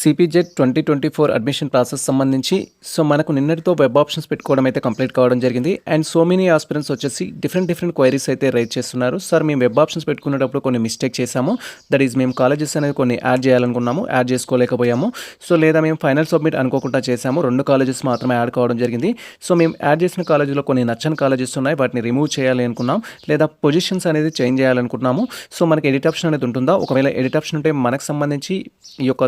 CPGET twenty twenty four admission process సంబంధించి so మనకు నిన్నటితో వెబ్ ఆప్షన్స్ పెట్టుకోవడం అయితే కంప్లీట్ కావడం జరిగింది. అండ్ సో మెనీ ఆస్పిరెంట్స్ వచ్చేసి డిఫరెంట్ డిఫరెంట్ క్వైరీస్ అయితే రైజ్ చేస్తున్నారు. సార్ మేము వెబ్ ఆప్షన్స్ పెట్టుకునేటప్పుడు కొన్ని మిస్టేక్ చేశాము. దట్ ఈస్ మేము కాలేజెస్ అనేది కొన్ని యాడ్ చేయాలనుకున్నాము యాడ్ చేసుకోలేకపోయాము. సో లేదా మేము ఫైనల్ సబ్మిట్ అనుకోకుండా చేశాము. రెండు కాలేజెస్ మాత్రమే యాడ్ కావడం జరిగింది. సో మేము యాడ్ చేసిన కాలేజీలో కొన్ని నచ్చని కాలేజెస్ ఉన్నాయి. వాటిని రిమూవ్ చేయాలి అనుకున్నాం. లేదా పొజిషన్స్ అనేది చేంజ్ చేయాలనుకున్నాము. సో మనకి ఎడిట్ ఆప్షన్ అనేది ఉంటుందా? ఒకవేళ ఎడిట్ ఆప్షన్ ఉంటే మనకు సంబంధించి ఈ యొక్క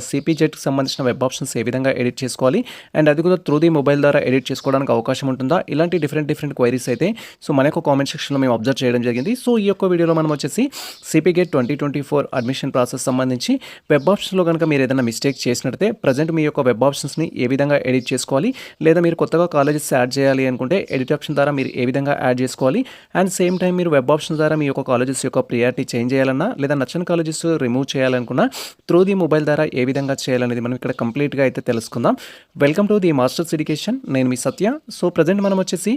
సిపిజెడ్కి సంబంధించిన వెబ్ ఆప్షన్స్ ఏ విధంగా ఎడిట్ చేసుకోవాలి? అండ్ అది కూడా త్రూ ది మొబైల్ ద్వారా ఎడిట్ చేసుకోవడానికి అవకాశం ఉంటుందా? ఇలాంటి డిఫరెంట్ డిఫరెంట్ క్వైరీస్ అయితే సో మన యొక్క కామెంట్ సెక్షన్లో మేము అబ్జర్వ్ చేయడం జరిగింది. సో ఈ యొక్క వీడియోలో మనం వచ్చేసి CPGET twenty twenty four admission process సంబంధించి వెబ్ ఆప్షన్స్లో కనుక మీరు ఏదైనా మిస్టేక్ చేసినట్టే ప్రజెంట్ మీ యొక్క వెబ్ ఆప్షన్స్ని ఏ విధంగా ఎడిట్ చేసుకోవాలి? లేదా మీరు కొత్తగా కాలేజెస్ యాడ్ చేయాలి అనుకుంటే ఎడిట్ ఆప్షన్ ద్వారా మీరు ఏ విధంగా యాడ్ చేసుకోవాలి? అండ్ సేమ్ టైం మీరు వెబ్ ఆప్షన్ ద్వారా మీ యొక్క కాలేజెస్ యొక్క ప్రియారిటీ చేంజ్ చేయాలన్నా లేదా నచ్చని కాలేజెస్ రిమూవ్ చేయాలనుకున్నా త్రూ ది మొబైల్ ద్వారా ఏ విధంగా చేయాలని అనేది మనం ఇక్కడ కంప్లీట్గా అయితే తెలుసుకుందాం. Welcome to the Masters Education నేను మీ సత్య. సో ప్రజెంట్ మనం వచ్చేసి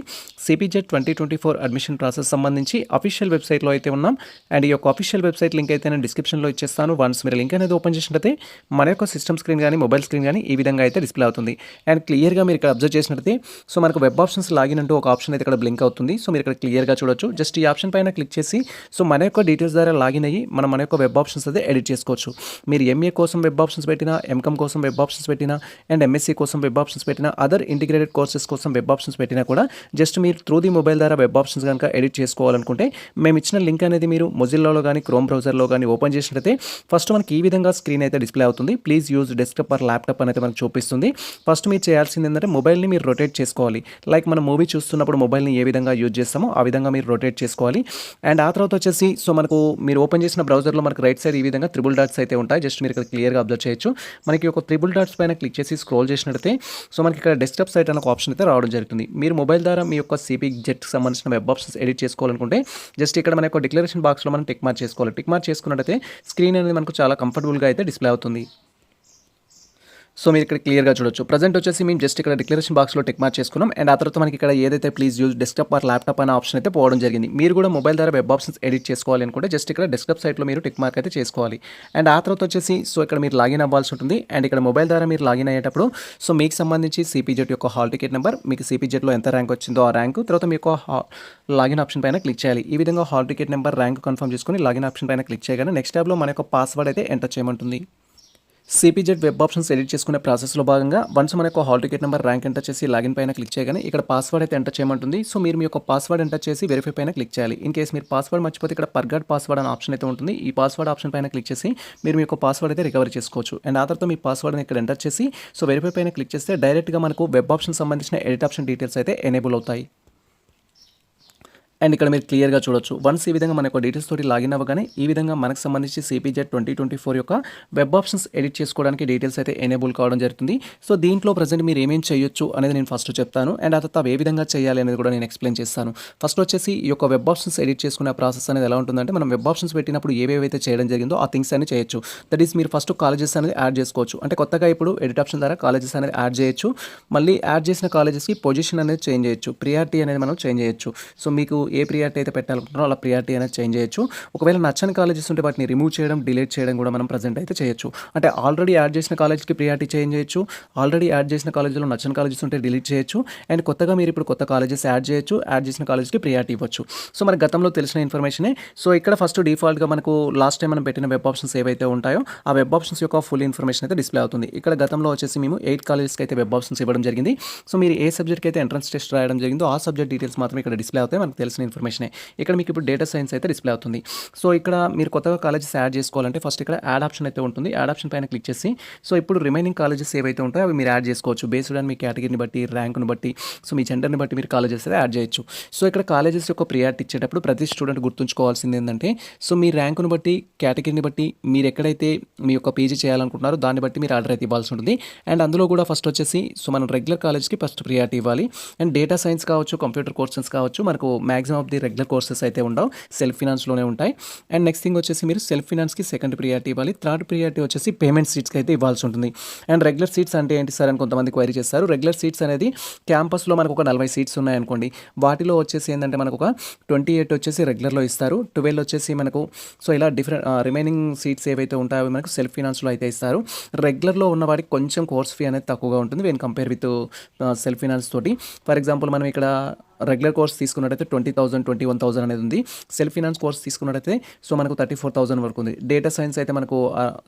CPGET twenty twenty four admission process సంబంధించి అఫీషియల్ వెబ్సైట్లో అయితే ఉన్నాం. అండ్ ఈ యొక్క అఫీషియల్ వెబ్సైట్ లింక్ అయితే నేను డిస్క్రిప్షన్లో ఇచ్చేస్తాను. వన్స్ మీరు లింక్ అనేది ఓపెన్ చేసినట్లయితే మన యొక్క సిస్టమ్ స్క్రీన్ కానీ మొబైల్ స్క్రీన్ కానీ ఈ విధంగా అయితే డిస్ప్లే అవుతుంది. అండ్ క్లియర్గా మీరు ఇక్కడ అబ్జర్వ్ చేసినట్లయితే సో మనకు వెబ్ ఆప్షన్స్ లాగిన్ అంటూ ఒక ఆప్షన్ అయితే ఇక్కడ బ్లింక్ అవుతుంది. సో మీరు ఇక్కడ క్లియర్గా చూడొచ్చు. జస్ట్ ఈ ఆప్షన్ పైన క్లిక్ చేసి సో మన యొక్క డీటెయిల్స్ ద్వారా లాగిన్ అయ్యి మనం మన యొక్క వెబ్ ఆప్షన్స్ అయితే ఎడిట్ చేసుకోవచ్చు. మీరు ఎంఏ కోసం వెబ్ ఆప్షన్స్ పెట్టినా ఎంకమ్ కోసం వెబ్ ఆప్షన్స్ పెట్టినా అండ్ ఎంఎస్సీ కోసం వెబ్ ఆప్షన్స్ పెట్టినా అదర్ ఇంటిగ్రేటెడ్ కోర్సెస్ కోసం వెబ్ ఆప్షన్స్ పెట్టినా కూడా జస్ట్ మీరు త్రూ ది మొబైల్ ద్వారా వెబ్ ఆప్షన్స్ కనుక ఎడిట్ చేసుకోవాలనుకుంటే మేము ఇచ్చిన లింక్ అనేది మీరు మొజిల్లాలో కానీ క్రోమ్ బ్రౌజర్లో కానీ ఓపెన్ చేసినట్లయితే ఫస్ట్ మనకి ఈ విధంగా స్క్రీన్ అయితే డిస్ప్లే అవుతుంది. Please use desktop or laptop అనేది మనకు చూపిస్తుంది. ఫస్ట్ మీరు చేయాల్సింది ఏంటంటే మొబైల్ని మీరు రొటేట్ చేసుకోవాలి. లైక్ మనం మూవీ చూస్తున్నప్పుడు మొబైల్ని ఏ విధంగా యూజ్ చేస్తామో ఆ విధంగా మీరు రొటేట్ చేసుకోవాలి. అండ్ ఆ తర్వాత వచ్చేసి సో మనకు మీరు ఓపెన్ చేసిన బ్రౌజర్లో మనకు రైట్ సైడ్ ఈ విధంగా త్రిబుల్ డాట్స్ అయితే ఉంటాయి. జస్ట్ మీరు ఇక్కడ క్లియర్గా అబ్జర్వ్ చేయొచ్చు. మనకి ఒక త్రిబుల్ డాట్స్ పైన క్లిక్ చేసి స్క్రోల్ చేసినట్లయితే సో మనకి ఇక్కడ డెస్క్టాప్ సైట్ అనే ఒక ఆప్షన్ అయితే రావడం జరుగుతుంది. మీరు మొబైల్ ద్వారా మీ యొక్క సిపి జెట్కి సంబంధించిన వెబ్ ఆప్షన్స్ ఎడిట్ చేసుకోవాలనుకుంటే జస్ట్ ఇక్కడ మన యొక్క డిక్లరేషన్ బాక్స్లో మనం టిక్ మార్క్ చేసుకోవాలి. టిక్ మార్క్ చేసుకున్నట్టయితే స్క్రీన్ అనేది మనకు చాలా కంఫర్టబుల్గా అయితే డిస్ప్లే అవుతుంది. సో మీరు ఇక్కడ క్లియర్గా చూడొచ్చు. ప్రజెంట్ వచ్చేసి మేము జస్ట్ ఇక్కడ డిక్లరేషన్ బాక్స్లో టెక్ మార్క్ చేసుకున్నాం. అండ్ ఆ తర్వాత మనకి ఇక్కడ ఏదైతే please use desktop or laptop అనే ఆప్షన్ అయితే పోవడం జరిగింది. మీరు కూడా మొబైల్ ద్వారా వెబ్ ఆప్షన్స్ ఎడిట్ చేసుకోవాలి అనుకుంటే జస్ట్ ఇక్కడ డెస్క్టాప్ సైట్లో మీరు టెక్ మార్క్ అయితే చేసుకోవాలి. అండ్ ఆ తర్వాత వచ్చేసి సో ఇక్కడ మీరు లాగిన్ అవ్వాల్సి ఉంటుంది. అండ్ ఇక్కడ మొబైల్ ద్వారా మీరు లాగిన్ అయ్యేటప్పుడు సో మీకు సంబంధించి సిపిజెట్ యొక్క హాల్ టికెట్ నెంబర్ మీకు సిపిజెట్లో ఎంత ర్యాంక్ వచ్చిందో ఆ ర్యాంక్ తర్వాత మీకు లాగిన్ ఆప్షన్ పైన క్లిక్ చేయాలి. ఈ విధంగా hall ticket number rank confirm చేసుకుని లాగిన్ ఆప్షన్ పైన క్లిక్ చేయగానే నెక్స్ట్ ట్యాబ్లో మన యొక్క పాస్వర్డ్ అయితే ఎంటర్ చేయమంటుంది. సిపిజెడ్ వెబ్ ఆప్షన్స్ ఎడిట్ చేసుకునే ప్రాసెస్లో భాగంగా వన్స్ మన యొక్క hall ticket number rank enter చేసి లాగిన్ పైన క్లిక్ చేయగానే ఇక్కడ పాస్వర్డ్ అయితే ఎంటర్ చేయమంటుంది. సో మీరు మీ యొక్క పాస్వర్డ్ ఎంటర్ చేసి వెరిఫై పైన క్లిక్ చేయాలి. ఇన్ కేసు మీరు పాస్వర్డ్ మర్చిపోతే ఇక్కడ పర్గడ్ పాస్వర్డ్ అనే ఆప్షన్ అయితే ఉంటుంది. ఈ పాస్వర్డ్ ఆప్షన్ పైన క్లిక్ చేసి మీరు మీ యొక్క పాస్వర్డ్ అయితే రికవర్ చేసుకోవచ్చు. అండ్ ఆ తర్వాత మీ పాస్వర్డ్ని ఇక్కడ ఎంటర్ చేసి సో వెరిఫై పైన క్లిక్ చేస్తే డైరెక్ట్గా మనకు వెబ్ ఆప్షన్ సంబంధించిన ఎడిట్ ఆప్షన్ డీటెయిల్స్ అయితే ఎనేబుల్ అవుతాయి. అండ్ ఇక్కడ మీరు క్లియర్గా చూడొచ్చు. వన్స్ ఈ విధంగా మన యొక్క డీటెయిల్స్ తోటి లాగిన్ అవ్వగానే ఈ విధంగా మనకు సంబంధించి సిపిజెడ్ ట్వంటీ ట్వంటీ ఫోర్ యొక్క వెబ్ ఆప్షన్స్ ఎడిట్ చేసుకోవడానికి డీటెయిల్స్ అయితే ఎనేబుల్ కావడం జరుగుతుంది. సో దీంట్లో ప్రజెంట్ మీరు ఏమేం చేయొచ్చు అనేది నేను ఫస్ట్ చెప్తాను. అండ్ ఆ తర్వాత ఏ విధంగా చేయాలి అనేది కూడా నేను ఎక్స్ప్లెయిన్ చేస్తాను. ఫస్ట్ వచ్చేసి ఈ యొక్క వెబ్ ఆప్షన్స్ ఎడిట్ చేసుకునే ప్రాసెస్ అనేది ఎలా ఉంటుందంటే మనం వెబ్ ఆప్షన్స్ పెట్టినప్పుడు ఏవేవైతే చేయడం జరిగిందో ఆ థింగ్స్ అని చేయొచ్చు. దట్ ఈస్ మీరు ఫస్ట్ కాలేజెస్ అనేది యాడ్ చేసుకోవచ్చు. అంటే కొత్తగా ఇప్పుడు ఎడిట్ ఆప్షన్ ద్వారా కాలేజెస్ అనేది యాడ్ చేయొచ్చు. మళ్ళీ యాడ్ చేసిన కాలేజెస్కి పొజిషన్ అనేది చేంజ్ చేయొచ్చు. ప్రియారిటీ అనేది మనం చేంజ్ చేయొచ్చు. సో మీకు ఏ ప్రియారిటీ అయితే పెట్టాలనుకుంటున్నారో అలా ప్రియారిటీ అనేది చేంజ్ చేయొచ్చు. ఒకవేళ నచ్చని కాలేజెస్ ఉంటే వాటిని రిమూవ్ చేయడం డిలీట్ చేయడం కూడా మనం ప్రజెంట్ అయితే చేయొచ్చు. అంటే ఆల్రెడీ యాడ్ చేసిన కాలేజ్కి ప్రియారిటీ చేంజ్ చేయొచ్చు. ఆల్రెడీ యాడ్ చేసిన కాలేజీలో నచ్చని కాలేజెస్ ఉంటే డిలీట్ చేయొచ్చు. అండ్ కొత్తగా మీరు ఇప్పుడు కొత్త కాలేజెస్ యాడ్ చేయొచ్చు యాడ్ చేసిన కాలేజ్కి ప్రియారిటీ ఇవ్వచ్చు. సో మనకి గతంలో తెలిసిన ఇన్ఫర్మేషనే సో ఇక్కడ ఫస్ట్ డిఫాల్ట్గా మనకు లాస్ట్ టైం మనం పెట్టిన వెబ్ ఆప్షన్స్ ఏవైతే ఉంటాయో ఆ వెబ్ ఆప్షన్స్ యొక్క ఫుల్ ఇన్ఫర్మేషన్ అయితే డిస్ప్లే అవుతుంది. ఇక్కడ గతంలో వచ్చేసి మేము ఎయిట్ కాలేజెస్కి అయితే వెబ్ ఆప్షన్స్ ఇవ్వడం జరిగింది. సో మీరు ఏ సబ్జెక్ట్కి అయితే ఎంట్రన్స్ టెస్ట్ రాయడం జరిగిందో ఆ సబ్జెక్ట్ డీటెయిల్స్ మాత్రం ఇక్కడ డిస్ప్లే అవుతాయి. మనకు తెలిసిన ఇన్ఫర్మేషనే. ఇక్కడ మీకు ఇప్పుడు డేటా సైన్స్ అయితే డిస్ప్లే అవుతుంది. సో ఇక్కడ మీరు కొత్తగా కాలేజెస్ యాడ్ చేసుకోవాలంటే ఫస్ట్ ఇక్కడ యాడ్ ఆప్షన్ అయితే ఉంటుంది. యాడ్ ఆప్షన్ పైన క్లిక్ చేసి సో ఇప్పుడు రిమైనింగ్ కాలేజెస్ ఏవైతే ఉంటాయో అవి మీరు యాడ్ చేసుకోవచ్చు. బేస్డ్ ఆన్ మీ కేటగిరీని బట్టి ర్యాంక్ను బట్టి సో మీ జెండర్ని బట్టి మీరు కాలేజెస్ అయితే యాడ్ చేయొచ్చు. సో ఇక్కడ కాలేజెస్ యొక్క ప్రియారిటీ ఇచ్చేటప్పుడు ప్రతి స్టూడెంట్ గుర్తుంచుకోవాల్సింది ఏంటంటే సో మీ ర్యాంకును బట్టి కేటగిరీని బట్టి మీరు ఎక్కడైతే మీ యొక్క పీజీ చేయాలనుకుంటున్నారో దాన్ని బట్టి మీరు ఆర్డర్ అయితే ఇవ్వాల్సి ఉంటుంది. అండ్ అందులో కూడా ఫస్ట్ వచ్చేసి సో మనం రెగ్యులర్ కాలేజ్కి ఫస్ట్ ప్రియారిటీ ఇవ్వాలి. అండ్ డేటా సైన్స్ కావచ్చు కంప్యూటర్ కోర్సెస్ కావచ్చు మనకు maximum maximum of the regular courses అయితే ఉండవు. సెల్ఫ్ ఫినాన్స్లోనే ఉంటాయి. అండ్ నెక్స్ట్ థింగ్ వచ్చేసి మీరు సెల్ఫ్ ఫినాన్స్కి సెకండ్ ప్రియారిటీ ఇవ్వాలి. థర్డ్ ప్రియారిటీ వచ్చేసి పేమెంట్ సీట్స్కి అయితే ఇవ్వాల్సి ఉంటుంది. అండ్ రెగ్యులర్ సీట్స్ అంటే ఏంటి సార్ అని కొంతమంది క్వైరీ చేస్తారు. రెగ్యులర్ సీట్స్ అనేది క్యాంపస్లో మనకు ఒక నలభై సీట్స్ ఉన్నాయనుకోండి. వాటిలో వచ్చేసి ఏంటంటే మనకు ఒక ట్వంటీ ఎయిట్ వచ్చేసి రెగ్యులర్లో ఇస్తారు. ట్వెల్వ్ వచ్చేసి మనకు సో ఇలా డిఫరెంట్ రిమైనింగ్ సీట్స్ ఏవైతే ఉంటాయో అవి మనకు సెల్ఫ్ ఫినాన్స్లో అయితే ఇస్తారు. రెగ్యులర్లో ఉన్న వాడికి కొంచెం కోర్స్ ఫీ అనేది తక్కువగా ఉంటుంది. When compare with self finance తోటి. ఫర్ ఎగ్జాంపుల్ మనం ఇక్కడ రెగ్యులర్ కోర్స్ తీసుకున్నట్టయితే twenty thousand twenty one thousand అనేది ఉంది. సెల్ఫ్ ఫినాన్స్ కోర్స్ తీసుకున్నట్టయితే సో మనకు థర్టీ ఫోర్ థౌసండ్ వరకు ఉంది. డేటా సైన్స్ అయితే మనకు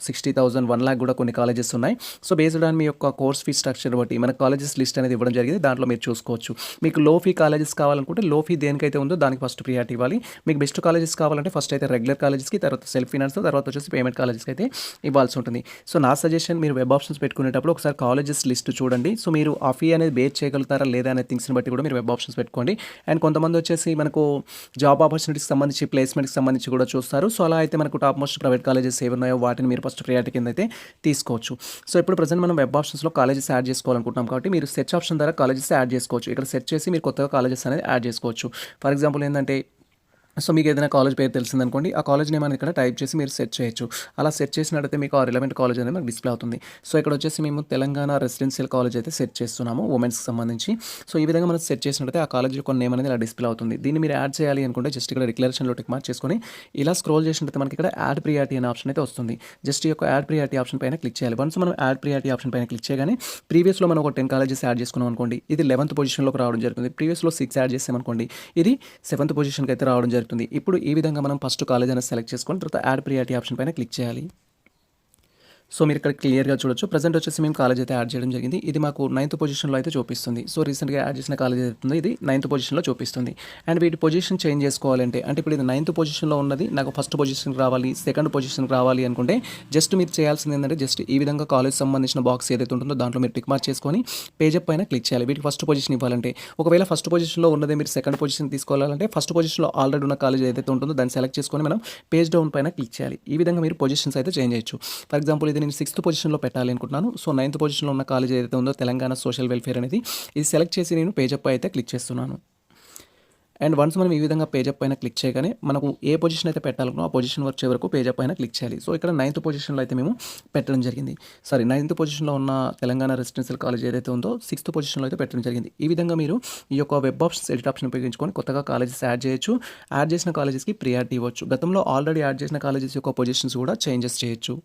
సిక్స్టీ థౌసండ్ వన్ లాక్ కూడా కొన్ని కాలేజెస్ ఉన్నాయి. సో బేస్డ్ ఆన్ మీ యొక్క కోర్స్ ఫీ స్ట్రక్చర్ బట్టి మన కాలేజెస్ లిస్ట్ అనేది ఇవ్వడం జరిగింది. దాంట్లో మీరు చూసుకోవచ్చు. మీకు లో ఫీ కాలేజెస్ కావాలనుకుంటే లో ఫీ దేనికైతే ఉందో దానికి ఫస్ట్ ప్రియారిటీ ఇవ్వాలి. మీకు బెస్ట్ కాలేజెస్ కావాలంటే ఫస్ట్ అయితే రెగ్యులర్ కాలేజెస్కి తర్వాత సెల్ఫ్ ఫినాన్స్ తర్వాత వచ్చేసి పేమెంట్ కాలేజెస్కి అయితే ఇవ్వాల్సి ఉంటుంది. సో నా సజెషన్ మీరు వెబ్ ఆప్షన్స్ పెట్టుకునేటప్పుడు ఒకసారి కాలేజెస్ లిస్ట్ చూడండి. సో మీరు ఆ ఫీ అనేది బేర్ చేయగలుగుతారా లేదా అనే థింగ్స్ని బట్టి కూడా మీరు వెబ్ ఆప్షన్స్ పెట్టుకోండి. అండ్ కొంతమంది వచ్చేసి మనకు జాబ్ ఆపర్చునిటీకి సంబంధించి ప్లేస్మెంట్కి సంబంధించి కూడా చూస్తారు. సో అలా అయితే మనకు టాప్ మోస్ట్ ప్రైవేట్ కాలేజెస్ ఏవి ఉన్నాయో వాటిని మీరు ఫస్ట్ ప్రియారిటీ కింద అయితే తీసుకోవచ్చు. సో ఇప్పుడు ప్రజెంట్ మనం వెబ్ ఆప్షన్స్లో కాలేజెస్ యాడ్ చేసుకోవాలనుకుంటున్నాం కాబట్టి మీరు సెర్చ్ ఆప్షన్ ద్వారా కాలేజెస్ యాడ్ చేసుకోవచ్చు. ఇక్కడ సెర్చ్ చేసి మీరు కొత్తగా కాలేజెస్ అనేది యాడ్ చేసుకోవచ్చు. ఫర్ ఎగ్జాంపుల్ ఏంటంటే సో మీకు ఏదైనా కాలేజ్ పేరు తెలిసిందనుకోండి ఆ కాలేజ్ నేమ్ అని ఇక్కడ టైప్ చేసి మీరు సెర్చ్ చేయొచ్చు. అలా సెర్చ్ చేసినట్టయితే మీకు ఆ రిలవెంట్ కాలేజ్ అనేది మనకు డిస్ప్లే అవుతుంది. సో ఇక్కడ వచ్చేసి మేము తెలంగాణ రెసిడెన్షియల్ కాలేజ్ అయితే సెర్చ్ చేస్తున్నాము ఉమెన్స్కి సంబంధించి. సో ఈ విధంగా మనం సెర్చ్ చేసినట్టయితే ఆ కాలేజ్ యొక్క నేమ్ అనేది ఇలా డిస్ప్లే అవుతుంది. దీన్ని మీరు యాడ్ చేయాలి అనుకుంటే జస్ట్ ఇక్కడ డిక్లరేషన్లో టిక్ మార్క్ చేసుకొని ఇలా స్క్రోల్ చేసినట్టయితే మనకి ఇక్కడ యాడ్ ప్రియారిటీ అనే ఆప్షన్ అయితే వస్తుంది. జస్ట్ ఈ యొక్క యాడ్ ప్రియారిటీ ఆప్షన్ పైన క్లిక్ చేయాలి. వన్స్ మనం యాడ్ ప్రియారిటీ ఆప్షన్ పైన క్లిక్ చేయగానే ప్రీవియస్లో మనం ఒక టెన్ కాలేజెస్ యాడ్ చేసుకున్నాం అనుకోండి ఇది లెవెంత్ పొజిషన్లోకి రావడం జరుగుతుంది. ప్రీవియస్లో సిక్స్ యాడ్ చేసామనుకోండి ఇది సెవెంత్ పొజిషన్కి అయితే రావడం జరుగుతుంది. ఇప్పుడు ఈ విధంగా మనం ఫస్ట్ కాలేజ్ అనేది సెలెక్ట్ చేసుకొని తర్వాత యాడ్ ప్రియారిటీ ఆప్షన్ పైన క్లిక్ చేయాలి. సో మీరు ఇక్కడ క్లియర్గా చూడొచ్చు. ప్రజెంట్ వచ్చేసి మేము కాలేజ్ అయితే యాడ్ చేయడం జరిగింది. ఇది మాకు నైన్త్ పొజిషన్లో అయితే చూపిస్తుంది. సో రీసెంట్గా యాడ్ చేసిన కాలేజ్ అవుతుంది ఇది నైన్త్ పొజిషన్లో చూపిస్తుంది. అండ్ వీటి పొజిషన్ చేంజ్ చేసుకోవాలంటే అంటే ఇప్పుడు ఇది నైన్త్ పొజిషన్లో ఉన్నది నాకు ఫస్ట్ పొజిషన్కి రావాలి సెకండ్ పొజిషన్కి రావాలి అనుకుంటే జస్ట్ మీరు చేయాల్సింది ఏంటంటే జస్ట్ ఈ విధంగా కాలేజ్ సంబంధించిన బాక్స్ ఏదైతే ఉంటుందో దాంట్లో మీరు టిక్ మార్క్ చేసుకొని పేజప్ పైన క్లిక్ చేయాలి. వీటికి ఫస్ట్ పొజిషన్ ఇవ్వాలంటే ఒకవేళ ఫస్ట్ పొజిషన్లో ఉన్నదే మీరు సెకండ్ పొజిషన్ తీసుకోవాలంటే ఫస్ట్ పొజిషన్లో ఆల్రెడీ ఉన్న కాలేజ్ ఏదైతే ఉంటుందో దాన్ని సెలెక్ట్ చేసుకొని మనం పేజ్ డౌన్ పైన క్లిక్ చేయాలి. ఈ విధంగా మీరు పొజిషన్స్ అయితే చేంజ్ చేయొచ్చు. ఫర్ ఎగ్జాంపుల్ ఇది నేను సిక్స్త్ పొజిషన్లో పెట్టాలి అనుకుంటున్నాను. సో నైన్త్ పొజిషన్లో ఉన్న కాలేజ్ ఏదైతే ఉందో తెలంగాణ సోషల్ వెల్ఫేర్ అనేది ఇది సెలెక్ట్ చేసి నేను పేజప్ అయితే క్లిక్ చేస్తున్నాను. అండ్ వన్స్ మనం ఈ విధంగా పేజప్ పైన క్లిక్ చేయగానే మనకు ఏ పొజిషన్ అయితే పెట్టాలనుకున్నా ఆ పొజిషన్ వచ్చే వరకు పేజప్ పైన క్లిక్ చేయాలి. సో ఇక్కడ నైన్త్ పొజిషన్లో అయితే మేము పెట్టడం జరిగింది. సారీ నైన్త్ పొజిషన్లో ఉన్న తెలంగాణ రెసిడెన్షియల్ కాలేజ్ ఏదైతే ఉందో సిక్స్త్ పొజిషన్లో అయితే పెట్టడం జరిగింది. ఈ విధంగా మీరు ఈ యొక్క వెబ్ ఆప్షన్స్ ఎడిట్ ఆప్షన్ ఉపయోగించుకొని కొత్తగా కాలేజెస్ యాడ్ చేయొచ్చు. యాడ్ చేసిన కాలేజెస్కి ప్రియారిటీ ఇవ్వచ్చు. గతంలో ఆల్రెడీ యాడ్ చేసిన కాలేజెస్ యొక్క పొజిషన్స్ కూడా చేంజెస్ చేయొచ్చు.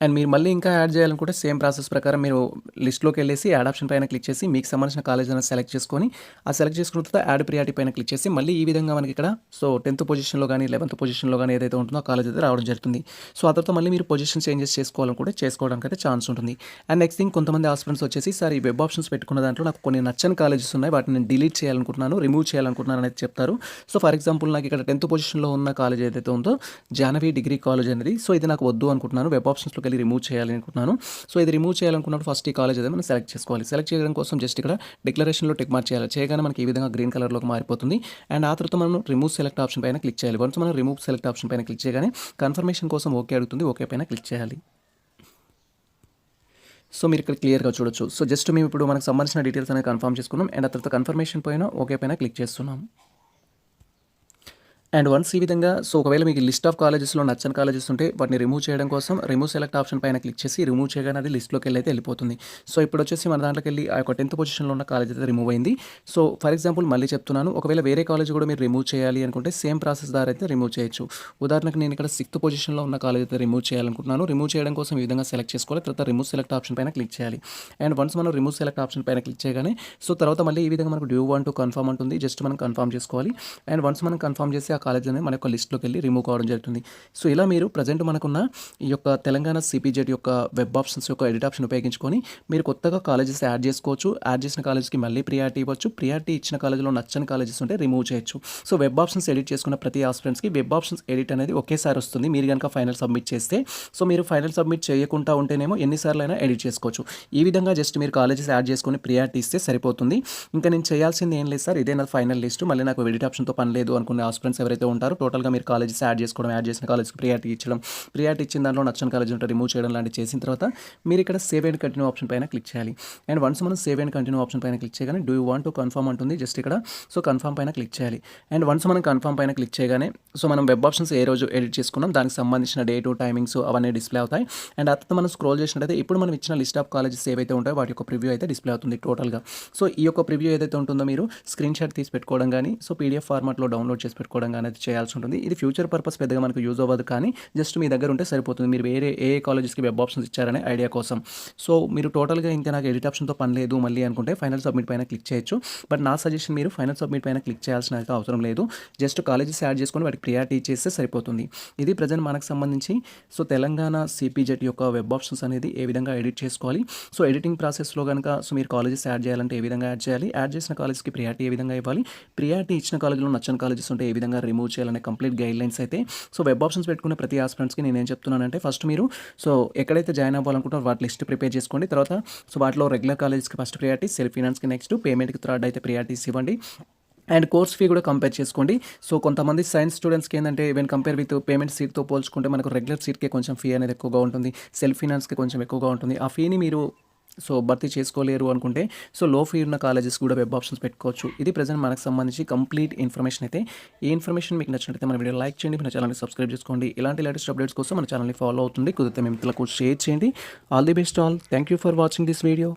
అండ్ మీరు మళ్ళీ ఇంకా యాడ్ చేయాలనుకుంటే సేమ్ ప్రాసెస్ ప్రకారం మీరు లిస్ట్లోకి వెళ్ళేసి యాడ్ ఆప్షన్ పైన క్లిక్ చేసి మీకు సంబంధించిన కాలేజ్ అనేది సెలెక్ట్ చేసుకొని ఆ సెలెక్ట్ చేసుకున్న తర్వాత యాడ్ ప్రియారిటీ పైన క్లిక్ చేసి మళ్ళీ ఈ విధంగా మనకి ఇక్కడ సో టెన్త్ పొజిషన్లో కానీ లెవెన్త్ పొజిషన్లో కానీ ఏదైతే ఉంటుందో ఆ కాలేజ్ అయితే రావడం జరుగుతుంది. సో ఆ తర్వాత మళ్ళీ మీరు పొజిషన్ చేంజెస్ చేసుకోవాలనుకుంటే చేసుకోవడానికి అయితే ఛాన్స్ ఉంటుంది. అండ్ నెక్స్ట్ థింగ్ కొంతమంది ఆస్పిరెంట్స్ వచ్చేసి సార్ ఈ వెబ్ ఆప్షన్స్ పెట్టుకున్న దాంట్లో నాకు కొన్ని నచ్చని కాలేజెస్ ఉన్నాయి వాటిని నేను డిలీట్ చేయాలనుకుంటున్నాను రిమూవ్ చేయాలనుకుంటున్నాను అనేది చెప్తారు. సో ఫర్ ఎగ్జాంపుల్ నాకు ఇక్కడ టెన్త్ పొజిషన్లో ఉన్న కాలేజ్ ఏదైతే ఉందో జానవి డిగ్రీ కాలేజ్ అనేది సో ఇది నాకు వద్దు అనుకుంటున్నాను వెబ్ ఆప్షన్స్లో వెళ్ళి రిమూవ్ చేయాలి అనుకుంటున్నాను సో ఇది రిమూవ్ చేయాలనుకున్నప్పుడు ఫస్ట్ ఈ కాలేజ్ అయితే మనం సెలెక్ట్ చేసుకోవాలి. సెలెక్ట్ చేయడం కోసం జస్ట్ ఇక్కడ డిక్లరేషన్లో టిక్ మార్క్ చేయాలి. చేయగానే మనకి ఈ విధంగా గ్రీన్ కలర్లోకి మారిపోతుంది. అండ్ ఆ తర్వాత మనం రిమూవ్ సెలెక్ట్ ఆప్షన్ పైన క్లిక్ చేయాలి. వన్స్ మనం రిమూవ్ సెలెక్ట్ ఆప్షన్ పైన క్లిక్ చేయగానే కన్ఫర్మేషన్ కోసం ఓకే అడుగుతుంది. ఓకే పైన క్లిక్ చేయాలి. సో మీరు ఇక్కడ క్లియర్గా చూడొచ్చు. సో జస్ట్ మేము ఇప్పుడు మనకు సంబంధించిన డీటెయిల్స్ అనేది కన్ఫర్మ్ చేసుకున్నాం. అండ్ ఆ తర్వాత కన్ఫర్మేషన్ పైన ఓకే పైన క్లిక్ చేస్తున్నాం. అండ్ వన్స్ ఈ విధంగా సో ఒకవేళ మీకు లిస్ట్ ఆఫ్ కాలేజెస్లో నచ్చని కాలేజెస్ ఉంటే వాటిని రిమూవ్ చేయడం కోసం రిమూవ్ సెలెక్ట్ ఆప్షన్ పైన క్లిక్ చేసి రిమూవ్ చేయగానే అది లిస్ట్లోకి వెళ్ళి అయితే వెళ్ళిపోతుంది. సో ఇప్పుడు వచ్చేసి మన దాంట్లోకి వెళ్ళి ఆ యొక్క టెన్త్ పొజిషన్లో ఉన్న కాలేజ్ అయితే రిమూవ్ అయింది. సో ఫర్ ఎగ్జాంపుల్ మళ్ళీ చెప్తున్నాను ఒకవేళ వేరే కాలేజ్ కూడా మీరు రిమూవ్ చేయాలి అనుకుంటే సేమ్ ప్రాసెస్ ద్వారా అయితే రిమూవ్ చేయొచ్చు. ఉదాహరణకు నేను ఇక్కడ సిక్స్త్ పొజిషన్లో ఉన్న కాలేజ్ అయితే రిమూవ్ చేయాలనుకుంటున్నాను. రిమూవ్ చేయడం కోసం ఈ విధంగా సెలెక్ట్ చేసుకోవాలి. తర్వాత రిమూవ్ సెలెక్ట్ ఆప్షన్ పైన క్లిక్ చేయాలి. అండ్ వన్స్ మనం రిమూవ్ సెలెక్ట్ ఆప్షన్ పైన క్లిక్ చేయగానే సో తర్వాత మళ్ళీ ఈ విధంగా మనకు డ్యూ వన్ టు కన్ఫర్మ్ ఉంటుంది జస్ట్ మనం కన్ఫర్మ్ చేసుకోవాలి. అండ్ వన్స్ మనం కన్ఫర్మ్ చేసి ఆ కాలేజ్ అనేది మన యొక్క లిస్ట్లోకి వెళ్ళి రిమూవ్ కావడం జరుగుతుంది. సో ఇలా మీరు ప్రజెంట్ మనకున్న ఈ యొక్క తెలంగాణ సిపిజెడ్ యొక్క వెబ్ ఆప్షన్స్ యొక్క ఎడిట్ ఆప్షన్ ఉపయోగించుకొని మీరు కొత్తగా కాలేజెస్ యాడ్ చేసుకోవచ్చు. యాడ్ చేసిన కాలేజ్కి మళ్ళీ ప్రియారిటీ ఇవ్వచ్చు. ప్రియారిటీ ఇచ్చిన కాలేజ్లో నచ్చని కాలేజెస్ ఉంటే రిమూవ్ చేయొచ్చు. సో వెబ్ ఆప్షన్స్ ఎడిట్ చేసుకున్న ప్రతి ఆస్పిరెంట్స్కి వెబ్ ఆప్షన్స్ ఎడిట్ అనేది ఒకేసారి వస్తుంది. మీరు కనుక ఫైనల్ సబ్మిట్ చేస్తే సో మీరు ఫైనల్ సబ్మిట్ చేయకుండా ఉంటేనేమో ఎన్నిసార్లు అయినా ఎడిట్ చేసుకోవచ్చు. ఈ విధంగా జస్ట్ మీరు కాలేజెస్ యాడ్ చేసుకొని ప్రియారిటీ ఇస్తే సరిపోతుంది. ఇంకా నేను చేయాల్సింది ఏం లేదు సార్. ఇదే నా ఫైనల్ లిస్ట్ మళ్ళీ నాకు ఎడిట్ ఆప్షన్తో పని లేదు అనుకునే ఆస్పిరెంట్స్ ఎవరైతే ఉంటారో టోటల్గా మీరు కాలేజెస్ యాడ్ చేసుకోవడం యాడ్ చేసిన కాలేజ్కి ప్రియారిటీ ఇచ్చడం ప్రియారిటీ ఇచ్చిన దాంట్లో నచ్చని కాలేజ్ ఉంటే రిమూవ్ చేయడం లాంటివి చేసిన తర్వాత మీరు ఇక్కడ సేవ్ అండ్ కంటిన్యూ ఆప్షన్ పైన క్లిక్ చేయాలి. అండ్ వన్స్ మనం సేవ్ అండ్ కంటిన్యూ ఆప్షన్ పైన క్లిక్ చేయగానే do you want to confirm అంటుంది. జస్ట్ ఇక్కడ సో కన్ఫర్మ్ పైన క్లిక్ చేయాలి. అండ్ వన్స్ మనం కన్ఫర్మ్ పైన క్లిక్ చేయగానే సో మనం వెబ్ ఆప్షన్స్ ఏ రోజు ఎడిట్ చేసుకున్నాం దానికి సంబంధించిన డేటు టైమింగ్స్ అవన్నీ డిస్ప్లే అవుతాయి. అండ్ అత్త మనం స్క్రోల్ చేసినట్టయితే ఇప్పుడు మనం ఇచ్చిన లిస్ట్ ఆఫ్ కాలేజెస్ ఏవైతే ఉంటాయో వాటి యొక్క ప్రివ్యూ అయితే డిస్ప్లే అవుతుంది టోటల్గా సో ఈ యొక్క ప్రివ్యూ ఏదైతే ఉంటుందో మీరు స్క్రీన్ షాట్ తీసి పెట్టుకోవడం కానీ సో పీడిఎఫ్ ఫార్మాట్లో డౌన్లోడ్ చేసి పెట్టుకోవడం విధంగా అనేది చేయాల్సి ఉంటుంది. ఇది ఫ్యూచర్ పర్పస్ పెద్దగా మనకు యూజ్ అవ్వదు కానీ జస్ట్ మీ దగ్గర ఉంటే సరిపోతుంది. మీరు వేరే ఏ కాలేజెస్కి వెబ్ ఆప్షన్స్ ఇచ్చారనే ఐడియా కోసం. సో మీరు టోటల్గా ఇంకా నాకు ఎడిట్ ఆప్షన్తో పని లేదు మళ్ళీ అనుకుంటే ఫైనల్ సబ్మిట్ పైన క్లిక్ చేయొచ్చు. బట్ నా సజెషన్ మీరు ఫైనల్ సబ్మిట్ పైన క్లిక్ చేయాల్సిన అవసరం లేదు. జస్ట్ కాలేజెస్ యాడ్ చేసుకొని వాటికి ప్రియారిటీ ఇచ్చేస్తే సరిపోతుంది. ఇది ప్రజెంట్ మనకు సంబంధించి సో తెలంగాణ సిపిజెట్ యొక్క వెబ్ ఆప్షన్స్ అనేది ఏ విధంగా ఎడిట్ చేసుకోవాలి? సో ఎడిటింగ్ ప్రాసెస్లో కనుక సో మీరు కాలేజెస్ యాడ్ చేయాలంటే ఏ విధంగా యాడ్ చేయాలి? యాడ్ చేసిన కాలేజ్కి ప్రియారిటీ ఏ విధంగా ఇవ్వాలి? ప్రియారిటీ ఇచ్చిన కాలేజ్లో నచ్చని కాలేజెస్ ఉంటే ఏ విధంగా రిమూవ్ చేయాలనే కంప్లీట్ గైడ్ లైన్స్ అయితే సో వెబ్ ఆప్షన్స్ పెట్టుకునే ప్రతి ఆస్పిరెంట్స్కి నేను ఏం చెప్తున్నానంటే ఫస్ట్ మీరు సో ఎక్కడైతే జాయిన్ అవ్వాలనుకుంటారో వాటి లిస్ట్ ప్రిపేర్ చేసుకోండి. తర్వాత సో వాటిలో రెగ్యులర్ కాలేజ్కి ఫస్ట్ ప్రియారిటీ సెల్ఫ్ ఫినాన్స్కి నెక్స్ట్ పేమెంట్కి థర్డ్ అయితే ప్రియారిటీస్ ఇవ్వండి. అండ్ కోర్స్ ఫీ కూడా కంపేర్ చేసుకోండి. సో కొంతమంది సైన్స్ స్టూడెంట్స్కి ఏంటంటే ఈవెన్ కంపేర్ విత్ పేమెంట్ సీట్తో పోల్చుకుంటే మనకు రెగ్యులర్ సీట్కి కొంచెం ఫీ అనేది ఎక్కువగా ఉంటుంది. సెల్ఫ్ ఫినాన్స్కి కొంచెం ఎక్కువగా ఉంటుంది. ఆ ఫీని మీరు సో భర్తీ చేసుకోలేరు అనుకుంటే సో లో ఫీ ఉన్న కాలేజెస్ కూడా వెబ్ ఆప్షన్స్ పెట్టుకోవచ్చు. ఇది ప్రజెంట్ మనకు సంబంధించి కంప్లీట్ ఇన్ఫర్మేషన్ అయితే ఈ ఇన్ఫర్మేషన్ మీకు నచ్చినట్లయితే మన వీడియో లైక్ చేయండి మన ఛానల్ని సబ్స్క్రైబ్ చేసుకోండి. ఇలాంటి లేటెస్ట్ అప్డేట్స్ కోసం మన ఛానల్ని ఫాలో అవుతుంది కుదిరితే మేము మిత్రులకు షేర్ చేయండి. All the best all. Thank you for watching this video